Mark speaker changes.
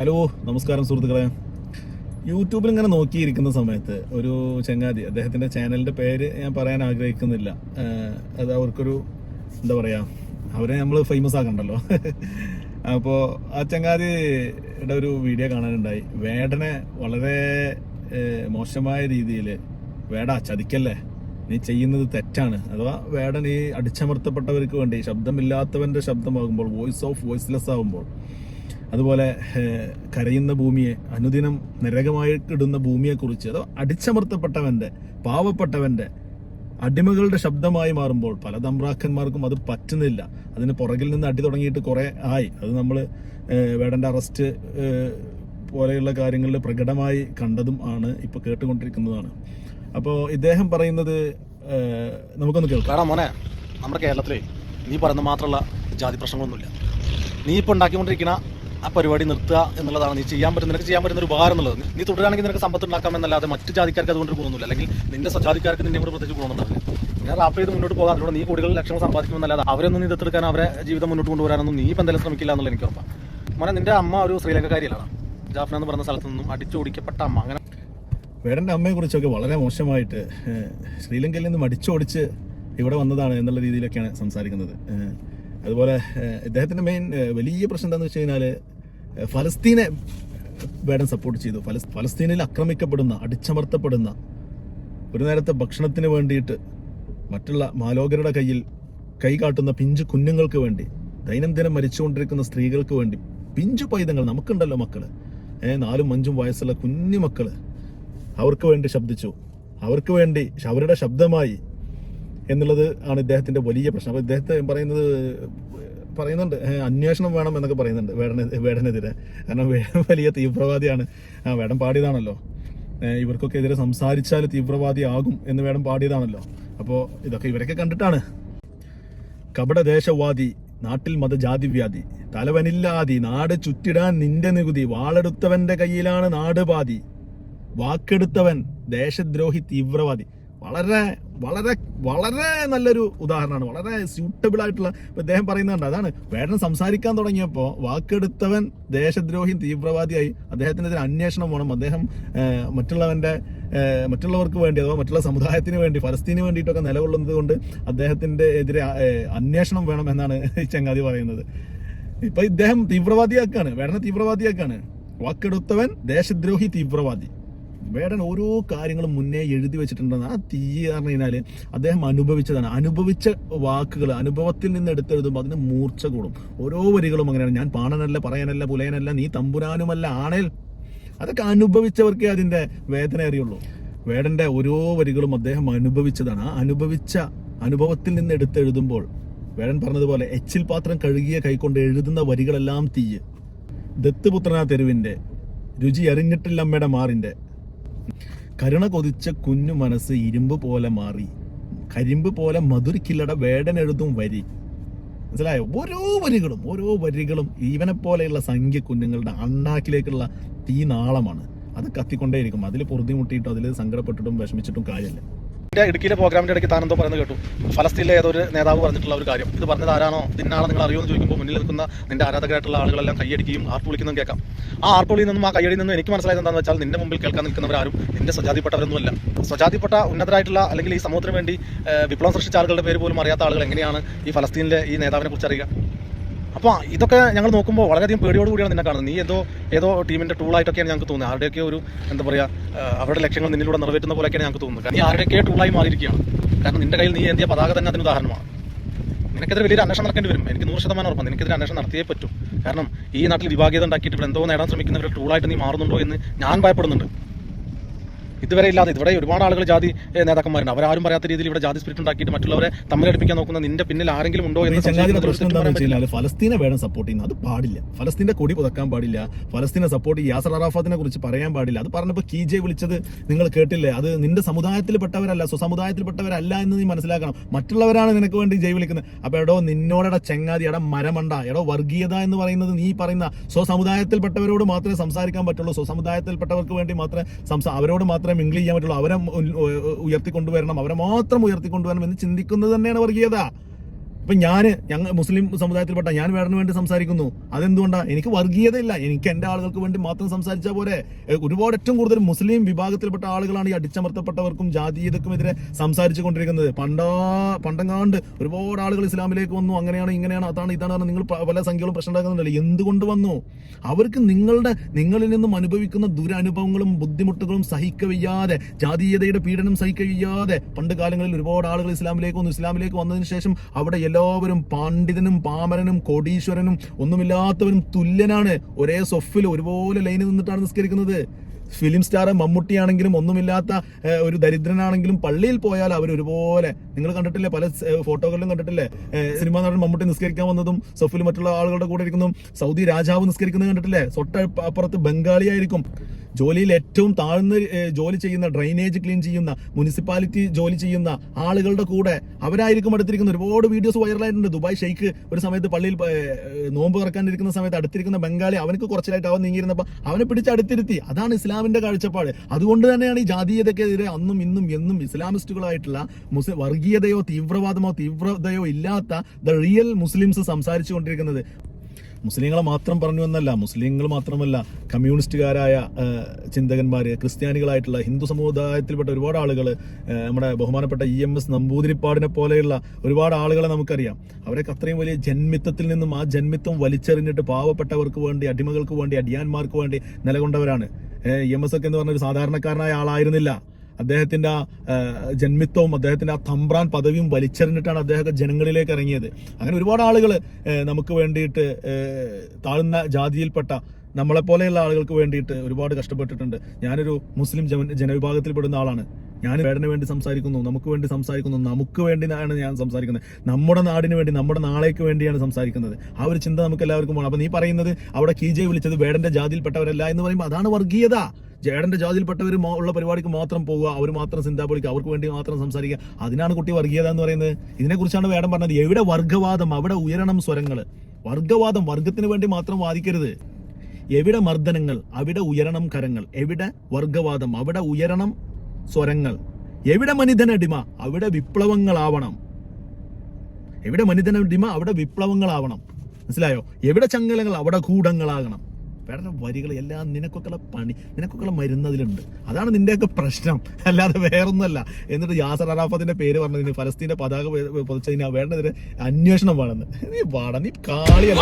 Speaker 1: Hello നമസ്കാരം സുഹൃത്തുക്കളെ. യൂട്യൂബിൽ ഇങ്ങനെ നോക്കിയിരിക്കുന്ന സമയത്ത് ഒരു ചങ്ങാതി അദ്ദേഹത്തിന്റെ ചാനലിന്റെ പേര് ഞാൻ പറയാൻ ആഗ്രഹിക്കുന്നില്ല. അത് അവർക്കൊരു എന്താ പറയുക അവരെ നമ്മൾ ഫേമസ് ആക്കണ്ടല്ലോ. അപ്പോൾ ആ ചങ്ങാതിയുടെ ഒരു വീഡിയോ കാണാനുണ്ടായി. വേടനെ വളരെ മോശമായ രീതിയിൽ വേട ചതിക്കല്ലേ? നീ ചെയ്യുന്നത് തെറ്റാണ്. അഥവാ വേടൻ ഈ അടിച്ചമർത്തപ്പെട്ടവർക്ക് വേണ്ടി ശബ്ദമില്ലാത്തവന്റെ ശബ്ദമാകുമ്പോൾ വോയിസ് ഓഫ് വോയിസ്ലെസ് ആകുമ്പോൾ അതുപോലെ കരയുന്ന ഭൂമിയെ അനുദിനം നരകമായി ഇടുന്ന ഭൂമിയെക്കുറിച്ച് അതോ അടിച്ചമർത്തപ്പെട്ടവന്റെ പാവപ്പെട്ടവന്റെ അടിമകളുടെ ശബ്ദമായി മാറുമ്പോൾ പല തമ്പ്രാക്കന്മാർക്കും അത് പറ്റുന്നില്ല. അതിന് പുറകിൽ നിന്ന് അടി തുടങ്ങിയിട്ട് കുറെ ആയി. അത് നമ്മൾ വേടന്റെ അറസ്റ്റ് പോലെയുള്ള കാര്യങ്ങളിൽ പ്രകടമായി കണ്ടതും ആണ് ഇപ്പൊ കേട്ടുകൊണ്ടിരിക്കുന്നതാണ്. അപ്പോൾ ഇദ്ദേഹം പറയുന്നത് നമുക്കൊന്ന് കേൾക്കാം.
Speaker 2: മോനെ നമ്മുടെ കേരളത്തിലെ നീ പറയുന്ന മാത്രമുള്ള ജാതി പ്രശ്നങ്ങളൊന്നുമില്ല. നീ ഇപ്പോൾ ഉണ്ടാക്കിക്കൊണ്ടിരിക്കുന്ന ആ പരിപാടി നിർത്തുക എന്നുള്ളതാണ്. നീ ചെയ്യാൻ പറ്റുന്ന നിനക്ക് ചെയ്യാൻ പറ്റുന്ന ഒരു ഉപകാരം എന്നുള്ളത്. നീ- തുടരാണെങ്കിൽ നിനക്ക് സമ്പത്ത് ഉണ്ടാക്കാം എന്നല്ലാതെ മറ്റു ജാതിക്കാർക്ക് അതുകൊണ്ട് പോകുന്നില്ല. അല്ലെങ്കിൽ നിന്റെ സ്വജാതിക്കാർക്ക് നിന്നെ കൂടെ പ്രത്യേകിച്ച് പോകുന്നുണ്ടാവില്ല ഞാൻ റാപ്പ് ചെയ്ത് മുന്നോട്ട് പോകാൻ അതിലൂടെ നീ കൂടുതൽ ലക്ഷങ്ങൾ സമ്പാദിക്കുമെന്നല്ലാതെ അവരൊന്നും നീ ദത്തെടുക്കാൻ അവരെ ജീവിതം മുന്നോട്ട് കൊണ്ടുവരാനൊന്നും നീ ഇപ്പം എന്തായാലും ശ്രമിക്കില്ല എന്നുള്ള എനിക്ക് ഉറപ്പാണ് മോനെ നിന്റെ അമ്മ ഒരു ശ്രീലങ്കക്കാരിയിലാണ് ജാഫ്ന എന്ന് പറഞ്ഞ സ്ഥലത്തു നിന്നും അടിച്ചോടിക്കപ്പെട്ട അമ്മ. അങ്ങനെ
Speaker 1: വേടന്റെ അമ്മയെക്കുറിച്ചൊക്കെ വളരെ മോശമായിട്ട് ശ്രീലങ്കയിൽ നിന്നും അടിച്ചോടിച്ച് ഇവിടെ വന്നതാണ് എന്നുള്ള രീതിയിലൊക്കെയാണ് സംസാരിക്കുന്നത്. അതുപോലെ ഇദ്ദേഹത്തിന്റെ മെയിൻ വലിയ പ്രശ്നം എന്താണെന്ന് വെച്ച് കഴിഞ്ഞാൽ ഫലസ്തീനെ വേടൻ സപ്പോർട്ട് ചെയ്തു. ഫലസ് ഫലസ്തീനിൽ ആക്രമിക്കപ്പെടുന്ന അടിച്ചമർത്തപ്പെടുന്ന ഒരു നേരത്തെ ഭക്ഷണത്തിന് വേണ്ടിയിട്ട് മറ്റുള്ള മാലോകരുടെ കയ്യിൽ കൈ കാട്ടുന്ന പിഞ്ചു കുഞ്ഞുങ്ങൾക്ക് വേണ്ടി ദൈനംദിനം മരിച്ചുകൊണ്ടിരിക്കുന്ന സ്ത്രീകൾക്ക് വേണ്ടി പിഞ്ചു പൈതങ്ങൾ നമുക്കുണ്ടല്ലോ മക്കൾ. ഏഹ് നാലും അഞ്ചും വയസ്സുള്ള കുഞ്ഞു മക്കൾ അവർക്ക് വേണ്ടി ശബ്ദിച്ചു. അവർക്ക് വേണ്ടി അവരുടെ ശബ്ദമായി എന്നുള്ളത് ആണ് ഇദ്ദേഹത്തിന്റെ വലിയ പ്രശ്നം. അപ്പൊ ഇദ്ദേഹത്തെ പറയുന്നത് പറയുന്നുണ്ട് അന്വേഷണം വേണം എന്നൊക്കെ പറയുന്നുണ്ട് വേടന വേടനെതിരെ. കാരണം വേടൻ വലിയ തീവ്രവാദിയാണ്. ആ വേടൻ പാടിയതാണല്ലോ. ഇവർക്കൊക്കെ എതിരെ സംസാരിച്ചാൽ തീവ്രവാദി ആകും എന്ന് വേടൻ പാടിയതാണല്ലോ. അപ്പോൾ ഇതൊക്കെ ഇവരൊക്കെ കണ്ടിട്ടാണ്. കപടദേശവാദി നാട്ടിൽ മതജാതിവ്യാധി തലവനില്ലാതി നാട് ചുറ്റിടാൻ നിന്റെ നികുതി വാളെടുത്തവന്റെ കയ്യിലാണ് നാട് പാതി വാക്കെടുത്തവൻ ദേശദ്രോഹി തീവ്രവാദി. വളരെ വളരെ വളരെ നല്ലൊരു ഉദാഹരണമാണ്. വളരെ സ്യൂട്ടബിൾ ആയിട്ടുള്ള ഇപ്പൊ അദ്ദേഹം പറയുന്നുണ്ട്. അതാണ് വേടൻ സംസാരിക്കാൻ തുടങ്ങിയപ്പോൾ വാക്കെടുത്തവൻ ദേശദ്രോഹി തീവ്രവാദിയായി അദ്ദേഹത്തിനെതിരെ അന്വേഷണം വേണം അദ്ദേഹം മറ്റുള്ളവന്റെ മറ്റുള്ളവർക്ക് വേണ്ടി അഥവാ മറ്റുള്ള സമുദായത്തിന് വേണ്ടി ഫലസ്തീന് വേണ്ടിയിട്ടൊക്കെ നിലകൊള്ളുന്നത് കൊണ്ട് അദ്ദേഹത്തിന്റെ എതിരെ അന്വേഷണം വേണം എന്നാണ് ചങ്ങാതി പറയുന്നത്. ഇപ്പൊ ഇദ്ദേഹം തീവ്രവാദിയാക്കാണ്. വേടനെ തീവ്രവാദിയാക്കാണ്. വാക്കെടുത്തവൻ ദേശദ്രോഹി തീവ്രവാദി. വേടൻ ഓരോ കാര്യങ്ങളും മുന്നേ എഴുതി വെച്ചിട്ടുണ്ടെന്ന് ആ തീ പറഞ്ഞു കഴിഞ്ഞാൽ അദ്ദേഹം അനുഭവിച്ചതാണ്. അനുഭവിച്ച വാക്കുകൾ അനുഭവത്തിൽ നിന്ന് എടുത്തെഴുതുമ്പോൾ അതിന് മൂർച്ച കൂടും. ഓരോ വരികളും അങ്ങനെയാണ്. ഞാൻ പാണനല്ല പറയാനല്ല പുലയനല്ല നീ തമ്പുരാനുമല്ല ആണേൽ. അതൊക്കെ അനുഭവിച്ചവർക്കേ അതിന്റെ വേദന അറിയുള്ളൂ. വേടന്റെ ഓരോ വരികളും അദ്ദേഹം അനുഭവിച്ചതാണ്. ആ അനുഭവിച്ച അനുഭവത്തിൽ നിന്ന് എടുത്തെഴുതുമ്പോൾ വേടൻ പറഞ്ഞതുപോലെ എച്ചിൽ പാത്രം കഴുകിയ കൈക്കൊണ്ട് എഴുതുന്ന വരികളെല്ലാം തീയ്. ദത്തുപുത്രനാ തെരുവിന്റെ രുചി അറിഞ്ഞിട്ടില്ല അമ്മയുടെ മാറിന്റെ കരുണ കൊതിച്ച കുഞ്ഞു മനസ്സ് ഇരുമ്പ് പോലെ മാറി. കരിമ്പ് പോലെ മധുരിക്കില്ലട വേടനെഴുതും വരി. മനസ്സിലായോ? ഓരോ വരികളും ഓരോ വരികളും ഇവനെ പോലെയുള്ള സംഖ്യ കുഞ്ഞുങ്ങളുടെ അണ്ണാക്കിലേക്കുള്ള തീ നാളമാണ് അത് കത്തിക്കൊണ്ടേയിരിക്കും. അതിൽ പൊറുതിമുട്ടിയിട്ടും അതിൽ സങ്കടപ്പെട്ടിട്ടും വിഷമിച്ചിട്ടും കാര്യമില്ല.
Speaker 2: ഇടുക്കിയിലെ പ്രോഗ്രാമിന്റെ ഇടയ്ക്ക് താനെന്തോ പറയുന്നത് കേട്ടു. ഫലസ്തീനിലെ ഏതൊരു നേതാവ് പറഞ്ഞിട്ടുള്ള ഒരു കാര്യം. ഇത് പറഞ്ഞത് ആരാണോ? ഇതിനാളെ നിങ്ങൾ അറിയുമെന്ന് ചോദിക്കുമ്പോൾ മുന്നിൽ നിൽക്കുന്ന നിന്റെ ആരാധകരായിട്ടുള്ള ആളുകളെല്ലാം കൈയടിക്കുകയും ആർപ്പ് വിളിക്കുന്നതും കേൾക്കാം. ആ ആർപ്പ് വിളിയിൽ നിന്നും ആ കൈയടിയിൽ നിന്നും എനിക്ക് മനസ്സിലായത് എന്താണെന്ന് വെച്ചാൽ നിന്റെ മുമ്പിൽ കേൾക്കാൻ നിൽക്കുന്നവരാരും നിന്റെ സ്വജാതിപ്പെട്ടവരൊന്നുമല്ല. സ്വജാതിപ്പെട്ട ഉന്നതരായിട്ടുള്ള അല്ലെങ്കിൽ ഈ സമൂഹത്തിന് വേണ്ടി വിപ്ലവം സൃഷ്ടിച്ച ആളുകളുടെ പേര് പോലും അറിയാത്ത ആളുകൾ എങ്ങനെയാണ് ഈ ഫലസ്തീനിലെ ഈ നേതാവിനെ കുറിച്ച് അറിയുക? അപ്പോൾ ഇതൊക്കെ ഞങ്ങൾ നോക്കുമ്പോൾ വളരെയധികം പേടിയോട് കൂടിയാണ് നിന്നെ കാണുന്നത്. നീ ഏതോ ഏതോ ടീമിന്റെ ടൂളായിട്ടൊക്കെയാണ് ഞങ്ങൾക്ക് തോന്നുന്നത്. ആരുടെയൊക്കെ ഒരു എന്താ പറയുക അവരുടെ ലക്ഷ്യങ്ങൾ നിന്നിലൂടെ നിറവേറ്റുന്ന പോലെയൊക്കെയാണ് ഞങ്ങൾക്ക് തോന്നുന്നത്. കാരണം നീ ആരുടെയൊക്കെ ടൂളായി മാറിയിരിക്കുകയാണ്. കാരണം നിന്റെ കയ്യിൽ നീ എന്തിയ പതാക തന്നെ അതിന് ഉദാഹരണമാണ്. നിനക്കെതിരെ വലിയൊരു അന്വേഷണം നടക്കേണ്ടി വരും. എനിക്ക് നൂറ് ശതമാനം ഉറപ്പാണ്. നിനക്കെതിരെ അന്വേഷണം നടത്തിയേ പറ്റും. കാരണം ഈ നാട്ടിൽ വിഭാഗീയത ഉണ്ടാക്കിയിട്ട് ഇവിടെ എന്തോ നേടാൻ ശ്രമിക്കുന്നവരുടെ ടൂളായിട്ട് നീ മാറുന്നുണ്ടോ എന്ന് ഞാൻ ഭയപ്പെടുന്നുണ്ട്. ഇതുവരെ ഇല്ലാതെ ഇവിടെ ഒരുപാട് ആളുകൾ ജാതി നേതാക്കന്മാരുണ്ട്. അവരാരും പറയാത്ത രീതിയിൽ ഇവിടെ ജാതി സ്പിരിറ്റ് ഉണ്ടാക്കിയിട്ട് മറ്റുള്ളവരെ തമ്മിലടിപ്പിക്കാൻ നോക്കുന്ന നിന്റെ പിന്നിൽ ആരെങ്കിലും ഉണ്ടോ എന്ന്
Speaker 1: പ്രശ്നം ഫലസ്തീനെ വേണം സപ്പോർട്ട് ചെയ്യുന്നത്. അത് പാടില്ല. ഫലസ്തീന്റെ കൊടി പുതക്കാൻ പാടില്ല. ഫലസ്തീനെ സപ്പോർട്ട് യാസർ അറാഫാത്തിനെ കുറിച്ച് പറയാൻ പാടില്ല. അത് പറഞ്ഞപ്പോൾ കി ജെ വിളിച്ചത് നിങ്ങൾ കേട്ടില്ലേ? അത് നിന്റെ സമുദായത്തിൽപ്പെട്ടവരല്ല സ്വസമുദായത്തിൽപ്പെട്ടവരല്ല എന്ന് നീ മനസ്സിലാക്കണം. മറ്റുള്ളവരാണ് നിനക്ക് വേണ്ടി ജയ് വിളിക്കുന്നത്. അപ്പൊ എടോ നിന്നോടെ ചെങ്ങാതി എടോ മരമണ്ട. എടോ വർഗീയത എന്ന് പറയുന്നത് നീ പറയുന്ന സ്വസമുദായത്തിൽപ്പെട്ടവരോട് മാത്രമേ സംസാരിക്കാൻ പറ്റുള്ളൂ. സ്വസമുദായത്തിൽപ്പെട്ടവർക്ക് വേണ്ടി മാത്രമേ സംസാ അവരോട് മാത്രമേ മിങ്കിൾ ചെയ്യാൻ പറ്റുള്ളൂ. അവരെ ഉയർത്തിക്കൊണ്ടുവരണം. അവരെ മാത്രം ഉയർത്തിക്കൊണ്ടുവരണം എന്ന് ചിന്തിക്കുന്നത് തന്നെയാണ് വർഗീയത. ഇപ്പൊ ഞാൻ ഞങ്ങൾ മുസ്ലിം സമുദായത്തിൽപ്പെട്ട ഞാൻ വേടന് വേണ്ടി സംസാരിക്കുന്നു. അതെന്തുകൊണ്ടാ? എനിക്ക് വർഗീയതയില്ല. എനിക്ക് എന്റെ ആളുകൾക്ക് വേണ്ടി മാത്രം സംസാരിച്ചാൽ പോലെ ഒരുപാട് ഏറ്റവും കൂടുതൽ മുസ്ലിം വിഭാഗത്തിൽപ്പെട്ട ആളുകളാണ് ഈ അടിച്ചമർത്തപ്പെട്ടവർക്കും ജാതീയതക്കും എതിരെ സംസാരിച്ചു കൊണ്ടിരിക്കുന്നത്. പണ്ടാ പണ്ടങ്ങാണ്ട് ഒരുപാട് ആളുകൾ ഇസ്ലാമിലേക്ക് വന്നു. അങ്ങനെയാണ് ഇങ്ങനെയാണ് അതാണ് ഇതാണ് നിങ്ങൾ പല സംഖ്യകളും പ്രശ്നം ഉണ്ടാക്കുന്നുണ്ടല്ലോ. എന്തുകൊണ്ട് വന്നു? അവർക്ക് നിങ്ങളുടെ നിങ്ങളിൽ നിന്നും അനുഭവിക്കുന്ന ദുരനുഭവങ്ങളും ബുദ്ധിമുട്ടുകളും സഹിക്കവയ്യാതെ ജാതീയതയുടെ പീഡനം സഹിക്കവയ്യാതെ പണ്ട് കാലങ്ങളിൽ ഒരുപാട് ആളുകൾ ഇസ്ലാമിലേക്ക് വന്നു. ഇസ്ലാമിലേക്ക് വന്നതിന് ശേഷം അവിടെ എല്ലാവരും പണ്ഡിതനും പാമരനും കോടീശ്വരനും ഒന്നുമില്ലാത്തവരും തുല്യനാണ്. ഒരേ സൊഫിൽ ഒരുപോലെ ലൈനിൽ നിന്നിട്ടാണ് നിസ്കരിക്കുന്നത്. ഫിലിം സ്റ്റാർ മമ്മൂട്ടിയാണെങ്കിലും ഒന്നുമില്ലാത്ത ഒരു ദരിദ്രനാണെങ്കിലും പള്ളിയിൽ പോയാൽ അവർ ഒരുപോലെ. നിങ്ങൾ കണ്ടിട്ടില്ലേ? പല ഫോട്ടോകളിലും കണ്ടിട്ടില്ലേ? സിനിമാ നടൻ മമ്മൂട്ടി നിസ്കരിക്കാൻ വന്നതും സൊഫിൽ മറ്റുള്ള ആളുകളുടെ കൂടെ ഇരിക്കുന്നതും സൗദി രാജാവ് നിസ്കരിക്കുന്നത് കണ്ടിട്ടില്ലേ? തൊട്ടപ്പുറത്ത് ബംഗാളിയായിരിക്കും. ജോലിയിൽ ഏറ്റവും താഴ്ന്ന ജോലി ചെയ്യുന്ന ഡ്രൈനേജ് ക്ലീൻ ചെയ്യുന്ന മുനിസിപ്പാലിറ്റി ജോലി ചെയ്യുന്ന ആളുകളുടെ കൂടെ അവരായിരിക്കും അടുത്തിരിക്കുന്ന ഒരുപാട് വീഡിയോസ് വൈറലായിട്ടുണ്ട് ദുബായ് ഷെയ്ഖ് ഒരു സമയത്ത് പള്ളിയിൽ നോമ്പ് തുറക്കാനിരിക്കുന്ന സമയത്ത് അടുത്തിരിക്കുന്ന ബംഗാളി അവനക്ക് കുറച്ചിലായിട്ട് അവൻ നീങ്ങിയിരുന്നപ്പോൾ അവനെ പിടിച്ച് അടുത്തിരുത്തി. അതാണ് ഇസ്ലാമിന്റെ കാഴ്ചപ്പാട്. അതുകൊണ്ട് തന്നെയാണ് ഈ ജാതീയതക്കെതിരെ അന്നും ഇന്നും എന്നും ഇസ്ലാമിസ്റ്റുകളായിട്ടുള്ള മുസ്ലിം വർഗീയതയോ തീവ്രവാദമോ തീവ്രതയോ ഇല്ലാത്ത ദ റിയൽ മുസ്ലിംസ് സംസാരിച്ചു കൊണ്ടിരിക്കുന്നത് മുസ്ലിങ്ങളെ മാത്രം പറഞ്ഞു എന്നല്ല മുസ്ലിങ്ങൾ മാത്രമല്ല കമ്മ്യൂണിസ്റ്റുകാരായ ചിന്തകന്മാർ ക്രിസ്ത്യാനികളായിട്ടുള്ള ഹിന്ദു സമുദായത്തിൽപ്പെട്ട ഒരുപാട് ആളുകൾ നമ്മുടെ ബഹുമാനപ്പെട്ട ഇ എം എസ് നമ്പൂതിരിപ്പാടിനെ പോലെയുള്ള ഒരുപാട് ആളുകളെ നമുക്കറിയാം. അവരൊക്കെ അത്രയും വലിയ ജന്മിത്വത്തിൽ നിന്നും ആ ജന്മിത്വം വലിച്ചെറിഞ്ഞിട്ട് പാവപ്പെട്ടവർക്ക് വേണ്ടി അടിമകൾക്ക് വേണ്ടി അടിയാന്മാർക്ക് വേണ്ടി നിലകൊണ്ടവരാണ്. എം എസ് ഒക്കെ എന്ന് പറഞ്ഞ ഒരു സാധാരണക്കാരനായ ആളായിരുന്നില്ല. അദ്ദേഹത്തിന്റെ ആ ജന്മിത്വവും അദ്ദേഹത്തിന്റെ ആ തമ്പ്രാൻ പദവിയും വലിച്ചെറിഞ്ഞിട്ടാണ് അദ്ദേഹത്തെ ജനങ്ങളിലേക്ക് ഇറങ്ങിയത്. അങ്ങനെ ഒരുപാട് ആളുകൾ നമുക്ക് വേണ്ടിയിട്ട് താഴ്ന്ന ജാതിയിൽപ്പെട്ട നമ്മളെ പോലെയുള്ള ആളുകൾക്ക് വേണ്ടിയിട്ട് ഒരുപാട് കഷ്ടപ്പെട്ടിട്ടുണ്ട്. ഞാനൊരു മുസ്ലിം ജന ജനവിഭാഗത്തിൽപ്പെടുന്ന ആളാണ്. ഞാൻ വേടന് വേണ്ടി സംസാരിക്കുന്നു നമുക്ക് വേണ്ടി സംസാരിക്കുന്നു നമുക്ക് വേണ്ടിയാണ് ഞാൻ സംസാരിക്കുന്നത്. നമ്മുടെ നാടിന് വേണ്ടി നമ്മുടെ നാളേക്ക് വേണ്ടിയാണ് സംസാരിക്കുന്നത്. ആ ഒരു ചിന്ത നമുക്ക് എല്ലാവർക്കും വേണം. അപ്പൊ നീ പറയുന്നത് അവിടെ കീജെ വിളിച്ചത് വേടന്റെ ജാതിയിൽപ്പെട്ടവരല്ല എന്ന് പറയുമ്പോൾ അതാണ് വർഗീയത. ജേടന്റെ ജാതിയിൽപ്പെട്ടവർ ഉള്ള പരിപാടിക്ക് മാത്രം പോവുക അവർ മാത്രം ചിന്താപൊളിക്കുക അവർക്ക് വേണ്ടി മാത്രം സംസാരിക്കുക. അതിനാണ് കുട്ടി വർഗീയത എന്ന് പറയുന്നത്. ഇതിനെക്കുറിച്ചാണ് വേടം പറഞ്ഞത്. എവിടെ വർഗവാദം അവിടെ ഉയരണം സ്വരങ്ങൾ വർഗവാദം വർഗത്തിന് വേണ്ടി മാത്രം വാദിക്കരുത്. എവിടെ മർദ്ദനങ്ങൾ അവിടെ ഉയരണം കരങ്ങൾ. എവിടെ വർഗവാദം അവിടെ ഉയരണം സ്വരങ്ങൾ. എവിടെ മനിതനടിമ അവിടെ വിപ്ലവങ്ങളാവണം. എവിടെ മനിതനടിമ അവിടെ വിപ്ലവങ്ങളാവണം. മനസ്സിലായോ? എവിടെ ചങ്ങലങ്ങൾ അവിടെ കൂടങ്ങളാകണം. വേറെ വരികൾ എല്ലാം നിനക്കൊക്കെ പണി നിനക്കൊക്കെ മരുന്നതിലുണ്ട്. അതാണ് നിന്റെയൊക്കെ പ്രശ്നം. അല്ലാതെ വേറൊന്നുമല്ല. എന്നിട്ട് യാസർ അറാഫത്തിന്റെ പേര് പറഞ്ഞതിന് ഫലസ്തീന്റെ പതാക പൊതിച്ചതിന് വേണ്ടതിന് അന്വേഷണം വേണമെന്ന് നീ വാടാ നീ കാളിയല്ല